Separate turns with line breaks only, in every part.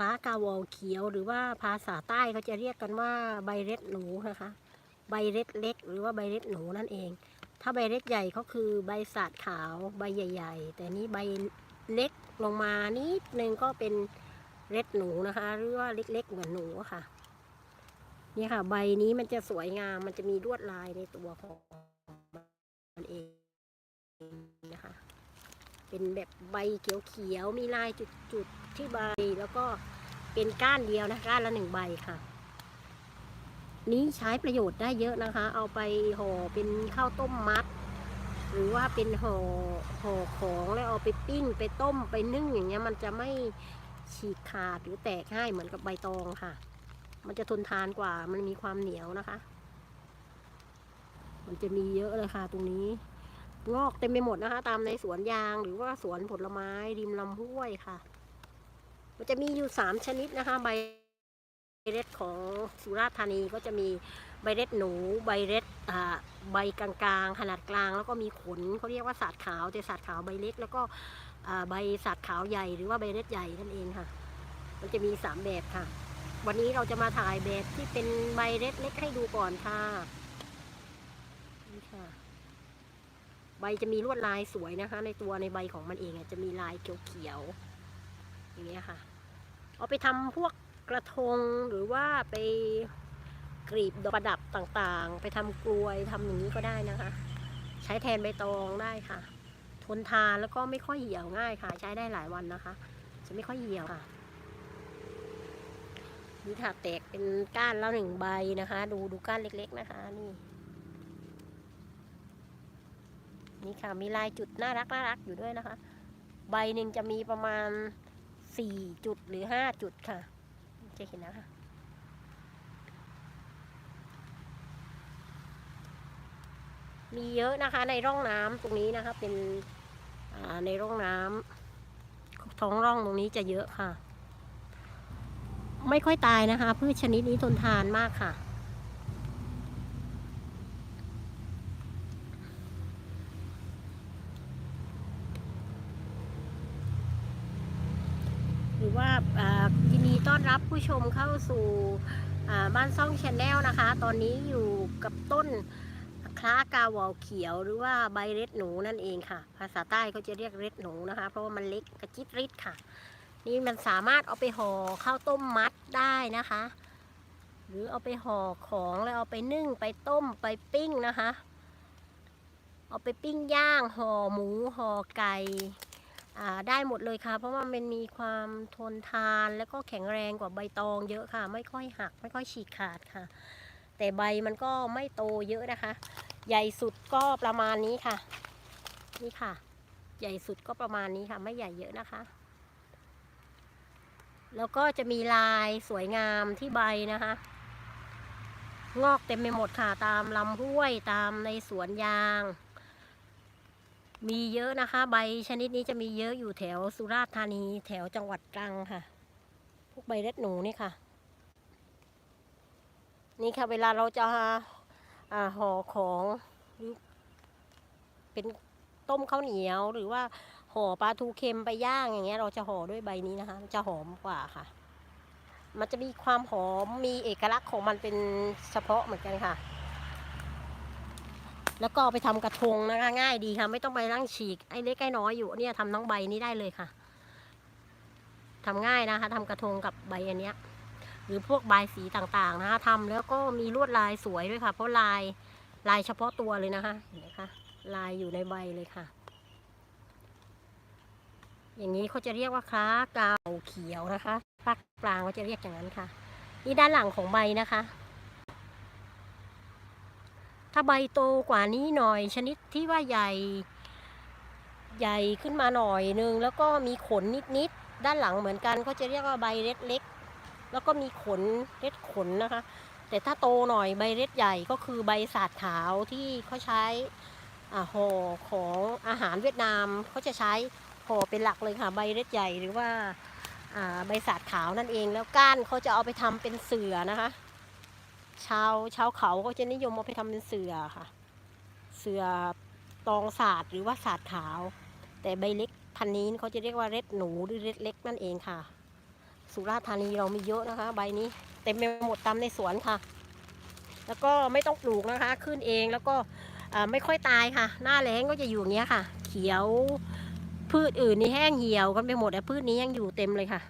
ล้ากาวอลเขียว หรือว่าภาษาใต้เขาจะเรียกกันว่าใบเร็ดหนูนะคะ ใบเร็ดเล็ก หรือว่าใบเร็ดหนูนั่นเอง ถ้าใบเร็ดใหญ่ก็คือใบสาดขาวใบใหญ่ ๆ แต่นี้ใบเล็กลงมานิดนึงก็เป็นเร็ดหนูนะคะ หรือว่าเล็ก ๆ เหมือนหนูค่ะนี่ค่ะ ใบนี้มันจะสวยงามมันจะมีลวดลายในตัวของมันเองนะคะ เป็นแบบใบเขียวๆมีลายจุดๆ ที่ใบแล้วก็เป็นก้านเดียวนะก้านละหนึ่งใบค่ะ นี้ใช้ประโยชน์ได้เยอะนะคะ เอาไปห่อเป็นข้าวต้มมัด หรือว่าเป็นห่อห่อของแล้วเอาไปปิ้งไปต้มไปนึ่งอย่างเงี้ย มันจะไม่ฉีกขาดหรือแตกง่ายเหมือนกับใบตองค่ะ มันจะทนทานกว่ามันมีความเหนียวนะคะ มันจะมีเยอะเลยค่ะตรงนี้งอกเต็มไปหมดนะคะ ตามในสวนยางหรือว่าสวนผลไม้ริมลำห้วยค่ะ มันจะมีอยู่สามชนิดนะคะ ใบเร็ดของสุราษฎร์ธานีก็จะมีใบเร็ดหนู ใบเร็ดใบกลางๆ ขนาดกลาง แล้วก็มีขนเขาเรียกว่าสาดขาวแต่สาดขาวใบเล็ก แล้วก็ใบสาดขาวใหญ่หรือว่าใบเร็ดใหญ่นั่นเองค่ะ มันจะมีสามแบบค่ะ วันนี้เราจะมาถ่ายแบบที่เป็นใบเร็ดเล็กให้ดูก่อนค่ะนี่ค่ะใบจะมีลวดลายสวยนะคะ ในตัวในใบของมันเองจะมีลายเขียวๆอย่างเงี้ค่ะ เอาไปทำพวกกระทงหรือว่าไปกรีบดอกประดับต่างๆ ไปทำกลวยทำอย่างนี้ก็ได้นะคะ ใช้แทนใบตองได้ค่ะ ทนทานแล้วก็ไม่ค่อยเหี่ยวง่ายค่ะ ใช้ได้หลายวันนะคะ จะไม่ค่อยเหี่ยวค่ะนี่ค่ะแตกเป็นก้านแล้วหนึ่งใบนะคะ ดูดูก้านเล็ก ๆนะคะ นี่ นี่ค่ะมีลายจุดน่ารักน่ารักอยู่ด้วยนะคะ ใบหนึ่งจะมีประมาณ สี่จุดหรือห้าจุดค่ะ จะเห็นนะคะมีเยอะนะคะในร่องน้ำตรงนี้นะคะ เป็นในร่องน้ำท้องร่องตรงนี้จะเยอะค่ะ ไม่ค่อยตายนะคะพืชชนิดนี้ทนทานมากค่ะ หรือว่าอ่ายินดีต้อนรับ ผู้ชมเข้าสู่บ้านซ่องชาแนลนะคะ ตอนนี้อยู่กับต้นคล้ากาวอลเขียวหรือว่าใบเร็ดหนูนั่นเองค่ะ ภาษาใต้เขาจะเรียกเร็ดหนูนะคะ เพราะว่ามันเล็กกระจิตริดค่ะ นี่มันสามารถเอาไปห่อข้าวต้มมัดได้นะคะ หรือเอาไปห่อของแล้วเอาไปนึ่งไปต้มไปปิ้งนะคะ เอาไปปิ้งย่างห่อหมูห่อไก่ ได้หมดเลยค่ะ เพราะว่ามันมีความทนทานแล้วก็แข็งแรงกว่าใบตองเยอะค่ะ ไม่ค่อยหัก ไม่ค่อยฉีกขาดค่ะ แต่ใบมันก็ไม่โตเยอะนะคะ ใหญ่สุดก็ประมาณนี้ค่ะ นี่ค่ะ ใหญ่สุดก็ประมาณนี้ค่ะ ไม่ใหญ่เยอะนะคะ แล้วก็จะมีลายสวยงามที่ใบนะคะ งอกเต็มไปหมดค่ะตามลำห้วยตามในสวนยาง มีเยอะนะคะ ใบชนิดนี้จะมีเยอะอยู่แถวสุราษฎร์ธานี แถวจังหวัดตรังค่ะ พวกใบเล็ดหนูนี่ค่ะ นี่ค่ะ เวลาเราจะอ่าห่อของหรือเป็นต้มข้าวเหนียวหรือว่าห่อปลาทูเค็มไปย่างอย่างเงี้ย เราจะห่อด้วยใบนี้นะคะ จะหอมกว่าค่ะ มันจะมีความหอมมีเอกลักษณ์ของมันเป็นเฉพาะเหมือนกันค่ะ แล้วก็เอาไปทำกระทงนะคะง่ายดีค่ะ ไม่ต้องไปนั่งฉีกไอ้เล็กไอ้น้อยอยู่เนี่ยทำทั้งใบนี้ได้เลยค่ะทำง่ายนะคะทำกระทงกับใบอันเนี้ย หรือพวกใบสีต่างๆนะคะทำแล้วก็มีลวดลายสวยด้วยค่ะ เพราะลายลายเฉพาะตัวเลยนะคะเห็นไหมคะลายอยู่ในใบเลยค่ะ อย่างนี้เขาจะเรียกว่าคล้าเกาเขียวนะคะภาคกลางเขาจะเรียกอย่างนั้นค่ะ นี่ด้านหลังของใบนะคะ ถ้าใบโตกว่านี้หน่อยชนิดที่ว่าใหญ่ ใหญ่ขึ้นมาหน่อยนึง แล้วก็มีขนนิดๆด้านหลังเหมือนกันเขาจะเรียกว่าใบเล็ดเล็ก แล้วก็มีขนเล็ดขนนะคะ แต่ถ้าโตหน่อยใบเล็ดใหญ่ก็คือใบสาดขาวที่เขาใช้อห่อของอาหารเวียดนามเขาจะใช้ห่อเป็นหลักเลยค่ะใบเล็ดใหญ่หรือว่าใบสาดขาวนั่นเองแล้วก้านเขาจะเอาไปทำเป็นเสือนะคะ ชาวชาวเขาก็จะนิยมเอาไปทำเป็นเสือค่ะ เสือตองศาสตร์หรือว่าศาสตร์ขาว แต่ใบเล็กพันนี้เขาจะเรียกว่าเร็ดหนูหรือเร็ดเล็กนั่นเองค่ะ สุราษฎร์ธานีเรามีเยอะนะคะ ใบนี้เต็มไปหมดตามในสวนค่ะ แล้วก็ไม่ต้องปลูกนะคะ ขึ้นเองแล้วก็ไม่ค่อยตายค่ะ หน้าแล้งก็จะอยู่อย่างเงี้ยค่ะ เขียวพืชอื่นนี่แห้งเหี่ยวกันไปหมดแต่พืชนี้ยังอยู่เต็มเลยค่ะ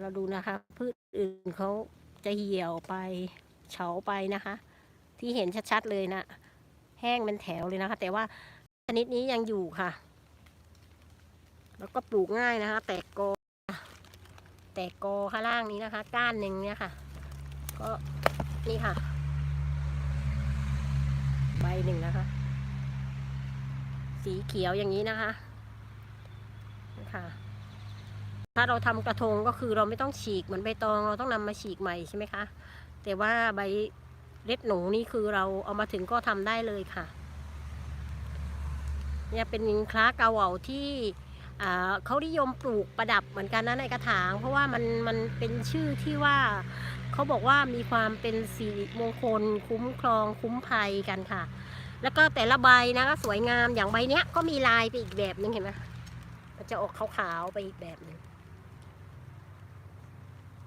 เราดูนะคะ พืชอื่นเขาจะเหี่ยวไป เฉาไปนะคะ ที่เห็นชัดๆเลยนะแห้งเป็นแถวเลยนะคะ แต่ว่าชนิดนี้ยังอยู่ค่ะ แล้วก็ปลูกง่ายนะคะ แตกกอแตกกอข้างล่างนี้นะคะ ก้านหนึ่งเนี่ยค่ะ ก็นี่ค่ะ ใบหนึ่งนะคะ สีเขียวอย่างนี้นะคะค่ะถ้าเราทำกระทงก็คือเราไม่ต้องฉีกเหมือนใบตองเราต้องนำมาฉีกใหม่ใช่ไหมคะ แต่ว่าใบเล็ดหนูนี่คือเราเอามาถึงก็ทำได้เลยค่ะ เนี่ยเป็นคล้าเกาเหวาที่เขานิยมปลูกประดับเหมือนกันนะในกระถาง เพราะว่ามันมันเป็นชื่อที่ว่าเขาบอกว่ามีความเป็นสิริมงคล คุ้มครองคุ้มภัยกันค่ะ แล้วก็แต่ละใบนะก็สวยงามอย่างใบเนี้ยก็มีลายไปอีกแบบนึงเห็นไหมมันจะออกขาวๆไปอีกแบบหนึง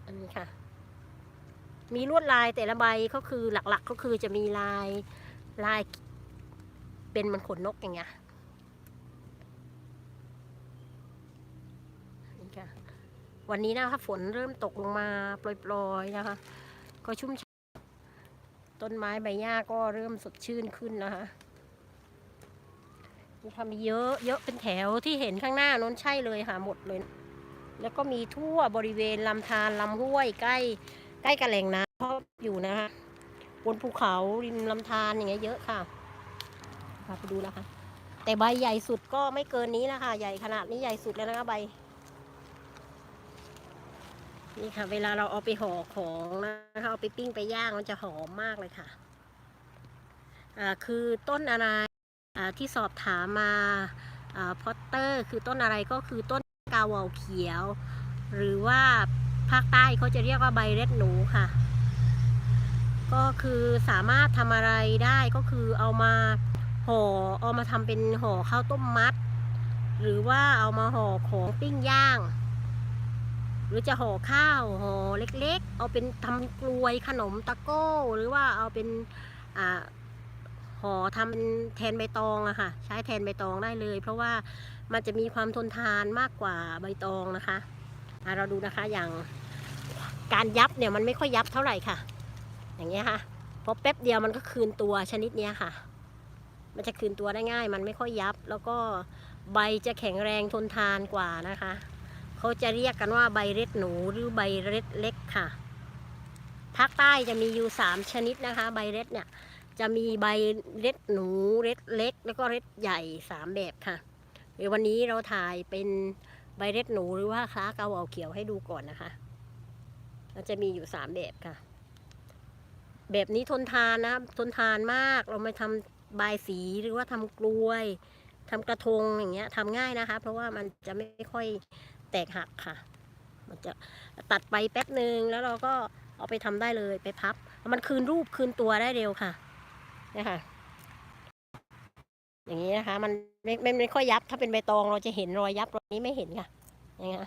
อันนี้ค่ะ มีลวดลายแต่ละใบก็คือหลักๆ ก็คือจะมีลายลายเป็นเหมันขนนกอย่างเงี้ยนี่ค่ะวันนี้นะคะฝนเริ่มตกลงมาโปรยๆนะคะ ก็ชุ่มฉ่ำต้นไม้ใบหญ้าก็เริ่มสดชื่นขึ้นนะคะมีทำเยอะเยอะเป็นแถวที่เห็นข้างหน้านั้นใช่เลยค่ะหมดเลย แล้วก็มีทั่วบริเวณลำธารลำห้วยใกล้ ใกล้กับแหล่งน้ำชอบอยู่นะคะบนภูเขาริมลำธารอย่างเงี้ยเยอะค่ะพาไปดูนะคะ แต่ใบใหญ่สุดก็ไม่เกินนี้นะคะ ใหญ่ขนาดนี้ใหญ่สุดแล้วนะคะใบ นี่ค่ะ เวลาเราเอาไปห่อของนะคะเอาไปปิ้งไปย่างมันจะหอมมากเลยค่ะ อ่าคือต้นอะไรอ่าที่สอบถามมาอ่าพอตเตอร์ คือต้นอะไรก็คือต้นกาวเขียว หรือว่า ภาคใต้เขาจะเรียกว่าใบเร็ดหนูค่ะ ก็คือสามารถทำอะไรได้ก็คือเอามาห่อเอามาทำเป็นห่อข้าวต้มมัด หรือว่าเอามาห่อของปิ้งย่าง หรือจะห่อข้าวห่อเล็กๆ เอาเป็นทำกลวยขนมตะโก้ หรือว่าเอาเป็นอ่าห่อทำเป็นแทนใบตองอะค่ะ ใช้แทนใบตองได้เลย เพราะว่ามันจะมีความทนทานมากกว่าใบตองนะคะ เราดูนะคะอย่างการยับเนี่ยมันไม่ค่อยยับเท่าไหร่ค่ะ อย่างเงี้ยค่ะพอแป๊บเดียวมันก็คืนตัวชนิดเนี้ยค่ะ มันจะคืนตัวได้ง่าย มันไม่ค่อยยับ แล้วก็ใบจะแข็งแรงทนทานกว่านะคะเขาจะเรียกกันว่าใบเร็ดหนูหรือใบเร็ดเล็กค่ะภาคใต้จะมีอยู่สามชนิดนะคะ ใบเร็ดเนี่ยจะมีใบเร็ดหนูเร็ดเล็ก แล้วก็เร็ดใหญ่สามแบบค่ะเดี๋ยววันนี้เราถ่ายเป็น ใบเร็ดหนูหรือว่าคล้าเกาเหวาเขียวให้ดูก่อนนะคะมันจะมีอยู่สามแบบค่ะ แบบนี้ทนทานนะทนทานมากเราไม่ทำบายสีหรือว่าทำกลวยทำกระทงอย่างเงี้ยทำง่ายนะคะ เพราะว่ามันจะไม่ค่อยแตกหักค่ะ มันจะตัดไปแป๊บหนึ่งแล้วเราก็เอาไปทำได้เลยไปพับ มันคืนรูปคืนตัวได้เร็วค่ะเนี่ยค่ะ อย่างนี้นะคะ มันไม่ไม่ไม่ค่อยยับถ้าเป็นใบตองเราจะเห็นรอยยับรอยนี้ไม่เห็นค่ะ อย่างเงี้ย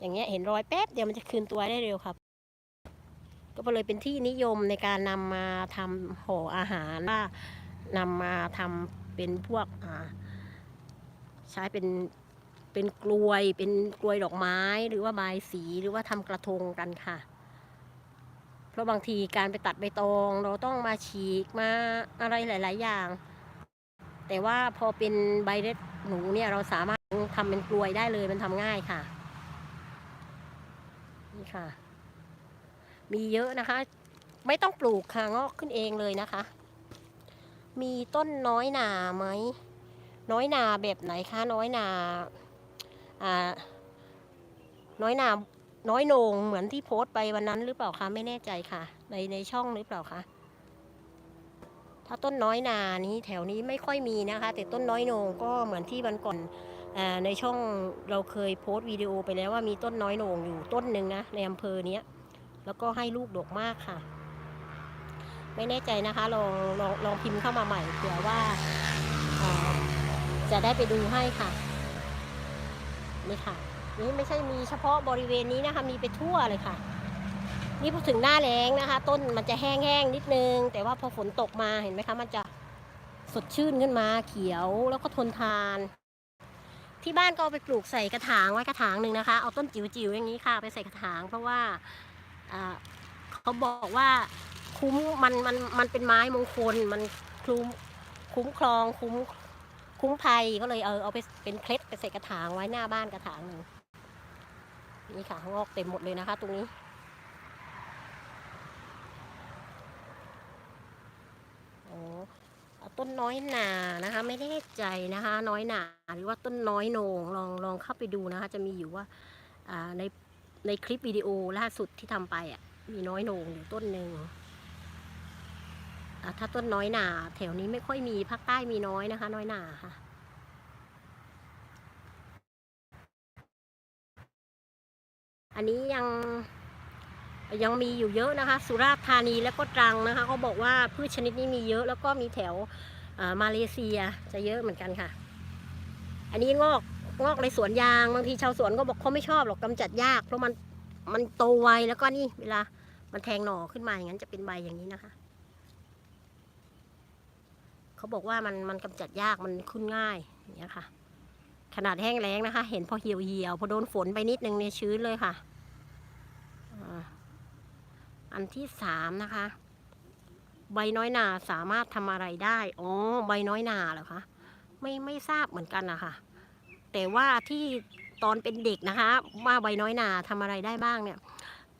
อย่างเงี้ยเห็นรอยแป๊บเดียวมันจะคืนตัวได้เร็วครับก็เลยเป็นที่นิยมในการนำมาทำห่ออาหารว่านำมาทำเป็นพวกอ่าใช้เป็นเป็นกลวย เป็นกลวยดอกไม้หรือว่าใบสีหรือว่าทำกระทงกันค่ะ เพราะบางทีการไปตัดใบตอง เราต้องมาฉีกมาอะไรหลาย ๆ อย่าง แต่ว่าพอเป็นใบเล็ดหนูเนี่ยเราสามารถทำเป็นกลวยได้เลยมันทำง่ายค่ะ นี่ค่ะ มีเยอะนะคะ ไม่ต้องปลูกค่ะงอกขึ้นเองเลยนะคะ มีต้นน้อยหนาไหม น้อยหนาแบบไหนคะ น้อยหนาอ่าน้อยหนาน้อยโหนงเหมือนที่โพสต์ไปวันนั้นหรือเปล่าคะไม่แน่ใจค่ะ ในในช่องหรือเปล่าคะ ถ้าต้นน้อยนานี้แถวนี้ไม่ค่อยมีนะคะ แต่ต้นน้อยโหนงก็เหมือนที่วันก่อนอในช่องเราเคยโพสต์วิดีโอไปแล้วว่ามีต้นน้อยโหนงอยู่ต้นหนึ่งนะในอำเภอเนี้ยแล้วก็ให้ลูกดกมากค่ะ ไม่แน่ใจนะคะลองลองลองพิมพ์เข้ามาใหม่เผื่อว่าจะได้ไปดูให้ค่ะนี่ค่ะ นี่ไม่ใช่มีเฉพาะบริเวณนี้นะคะ มีไปทั่วเลยค่ะ นี่พอถึงหน้าแล้งนะคะ ต้นมันจะแห้งๆนิดนึง แต่ว่าพอฝนตกมาเห็นไหมคะ มันจะสดชื่นขึ้นมาเขียวแล้วก็ทนทาน ที่บ้านก็เอาไปปลูกใส่กระถางไว้กระถางหนึ่งนะคะ เอาต้นจิ๋วๆอย่างนี้ค่ะไปใส่กระถาง เพราะว่าอ่าเขาบอกว่าคุ้มมันมันมันเป็นไม้มงคลมันคุ้มคุ้มครองคุ้มคุ้มภัยก็เลยเออเอาไปเป็นเคล็ดไปใส่กระถางไว้หน้าบ้านกระถางหนึ่งนี่ค่ะงอกเต็มหมดเลยนะคะ ตรงนี้ โอ้เอา ต้นน้อยหนานะคะ ไม่ได้ใจนะคะ น้อยหนาหรือว่าต้นน้อยโหนงลองลองเข้าไปดูนะคะ จะมีอยู่ว่าในในคลิปวิดีโอล่าสุดที่ทำไปอะมีน้อยโหนงอยู่ต้นหนึ่งถ้าต้นน้อยหนาแถวนี้ไม่ค่อยมีภาคใต้มีน้อยนะคะ น้อยหนาค่ะอันนี้ยัง ยังมีอยู่เยอะนะคะ สุราษฎร์ธานีแล้วก็ตรังนะคะเขาบอกว่าพืชชนิดนี้มีเยอะ แล้วก็มีแถวมาเลเซียจะเยอะเหมือนกันค่ะ อันนี้งอกงอกในสวนยางบางทีชาวสวนก็บอกเขาไม่ชอบหรอกกำจัดยาก เพราะมันมันโตไวแล้วก็นี่เวลามันแทงหน่อขึ้นมาอย่างนั้นจะเป็นใบอย่างนี้นะคะเขาบอกว่ามันมันกำจัดยากมันขึ้นง่ายอย่างเงี้ค่ะ ขนาดแห้งแล้งนะคะ เห็นพอเหี่ยวเหี่ยวๆพอโดนฝนไปนิดนึงเนี่ยชื้นเลยค่ะ อันที่สามนะคะ ใบน้อยนาสามารถทำอะไรได้ อ๋อ ใบน้อยนาเหรอคะ ไม่ไม่ทราบเหมือนกันนะคะแต่ว่าที่ตอนเป็นเด็กนะคะ ว่าใบน้อยนาทำอะไรได้บ้างเนี่ย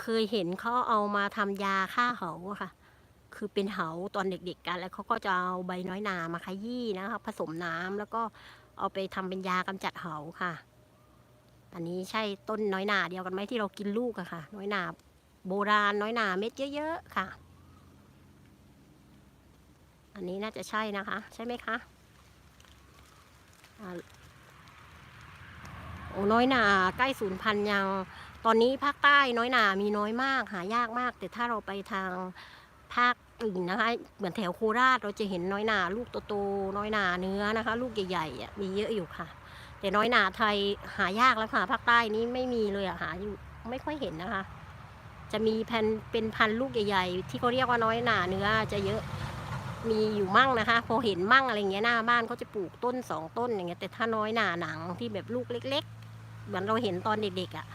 เคยเห็นเขาเอามาทำยาฆ่าเหาค่ะ คือเป็นเหาตอนเด็กๆกัน แล้วเขาก็จะเอาใบน้อยนามาขยี้นะคะ ผสมน้ำแล้วก็เอาไปทำเป็นยากำจัดเหาค่ะ อันนี้ใช่ต้นน้อยนาเดียวกันไหมที่เรากินลูกอะค่ะ น้อยนา โบราณน้อยหนาเม็ดเยอะๆค่ะ อันนี้น่าจะใช่นะคะ ใช่ไหมคะโอ้น้อยหนาใกล้สูญพันยัง ตอนนี้ภาคใต้น้อยหนามีน้อยมาก หายากมาก แต่ถ้าเราไปทางภาคอื่นนะคะ เหมือนแถวโคราชเราจะเห็นน้อยหนาลูกโตๆน้อยหนาเนื้อนะคะ ลูกใหญ่ๆอะมีเยอะอยู่ค่ะ แต่น้อยหนาไทยหายากแล้วค่ะภาคใต้นี้ไม่มีเลยอะหาอยู่ไม่ค่อยเห็นนะคะ จะมีแผ่นเป็นพันลูกใหญ่ ๆ ที่เขาเรียกว่าน้อยหนาเนื้อจะเยอะมีอยู่มั่งนะคะ พอเห็นมั่งอะไรเงี้ยหน้าบ้านเขาจะปลูกต้นสองต้นอย่างเงี้ยแต่ถ้าน้อยหนาหนังที่แบบลูกเล็ก ๆ เหมือนเราเห็นตอนเด็กๆอะ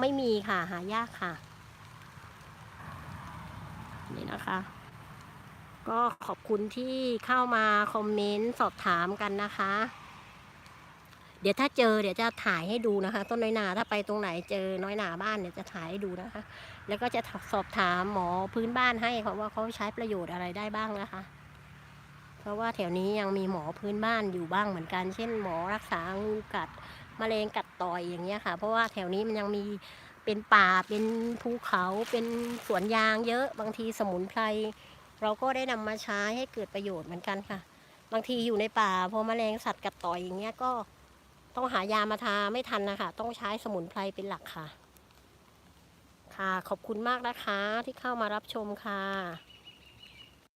ไม่มีค่ะหายากค่ะนี่นะคะ ก็ขอบคุณที่เข้ามาคอมเมนต์สอบถามกันนะคะ ดี๋ยวถ้าเจอเดี๋ยวจะถ่ายให้ดูนะคะ ต้นน้อยนาถ้าไปตรงไหนเจอน้อยนาบ้านเนี่ยจะถ่ายให้ดูนะคะ แล้วก็จะสอบถามหมอพื้นบ้านให้ค่ะว่าเขาใช้ประโยชน์อะไรได้บ้างนะคะ เพราะว่าแถวนี้ยังมีหมอพื้นบ้านอยู่บ้างเหมือนกัน เช่น หมอรักษางูกัดมะเร็งกัดต่อยอย่างเงี้ยค่ะ เพราะว่าแถวนี้มันยังมีเป็นป่าเป็นภูเขาเป็นสวนยางเยอะบางทีสมุนไพรเราก็ได้นำมาใช้ให้เกิดประโยชน์เหมือนกันค่ะ บางทีอยู่ในป่าพอแมลงสัตว์กัดต่อยอย่างเงี้ยก็ ต้องหายามาทาไม่ทันนะคะ ต้องใช้สมุนไพรเป็นหลักค่ะ ค่ะขอบคุณมากนะคะที่เข้ามารับชมค่ะ